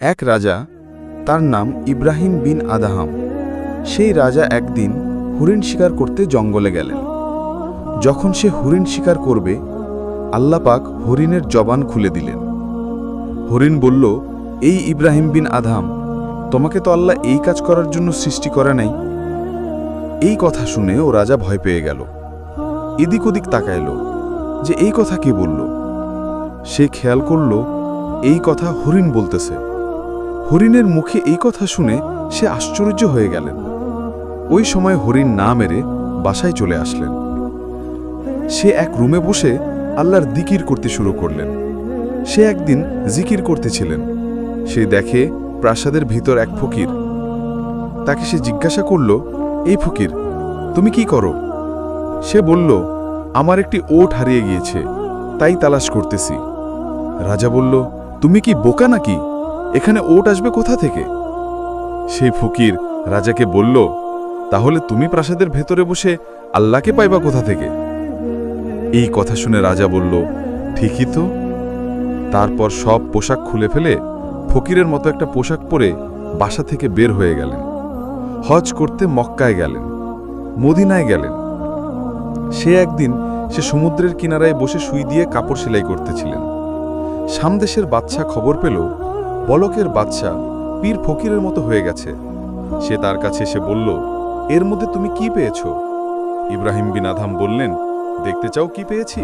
এক রাজা, তার নাম ইব্রাহিম বিন আদাহাম। সেই রাজা একদিন হরিণ শিকার করতে জঙ্গলে গেলেন। যখন সে হরিণ শিকার করবে আল্লাপাক হরিণের জবান খুলে দিলেন। হরিণ বলল, এই ইব্রাহিম বিন আধাম তোমাকে তো আল্লাহ এই কাজ করার জন্য সৃষ্টি করা নাই? এই কথা শুনে ও রাজা ভয় পেয়ে গেল। এদিক ওদিক তাকাইল, যে এই কথা কে বলল? সে খেয়াল করল, এই কথা হরিণ বলতেছে। হরিণের মুখে এই কথা শুনে সে আশ্চর্য হয়ে গেলেন। ওই সময় হরিণ না মেরে বাসায় চলে আসলেন। সে এক রুমে বসে আল্লাহর দিকির করতে শুরু করলেন। সে একদিন জিকির করতেছিলেন। সে দেখে প্রাসাদের ভিতর এক ফকির। তাকে সে জিজ্ঞাসা করল, এই ফকির, তুমি কি করো? সে বলল, আমার একটি ওট হারিয়ে গিয়েছে, তাই তালাশ করতেছি। রাজা বলল, তুমি কি বোকা নাকি? এখানে ওট আসবে কোথা থেকে? সেই ফকির রাজাকে বলল, তাহলে তুমি প্রাসাদের ভেতরে বসে আল্লাহকে পাইবা কোথা থেকে? এই কথা শুনে রাজা বলল, ঠিকই তো। তারপর সব পোশাক খুলে ফেলে ফকিরের মতো একটা পোশাক পরে বাসা থেকে বের হয়ে গেলেন। হজ করতে মক্কায় গেলেন, মদিনায় গেলেন। সে একদিন সে সমুদ্রের কিনারায় বসে সুই দিয়ে কাপড় সেলাই করতেছিলেন। সামদেশের বাচ্চা খবর পেল বলকের বাচ্চা পীর ফকিরের মতো হয়ে গেছে। সে তার কাছে এসে বলল, এর মধ্যে তুমি কি পেয়েছ? ইব্রাহিম বিন আধাম বললেন, দেখতে চাও কি পেয়েছি?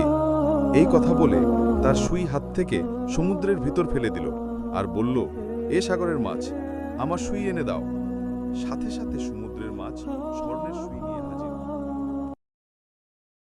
এই কথা বলে তার সুই হাত থেকে সমুদ্রের ভিতর ফেলে দিল আর বলল, এ সাগরের মাছ, আমার সুই এনে দাও। সাথে সাথে সমুদ্রের মাছ স্বর্ণের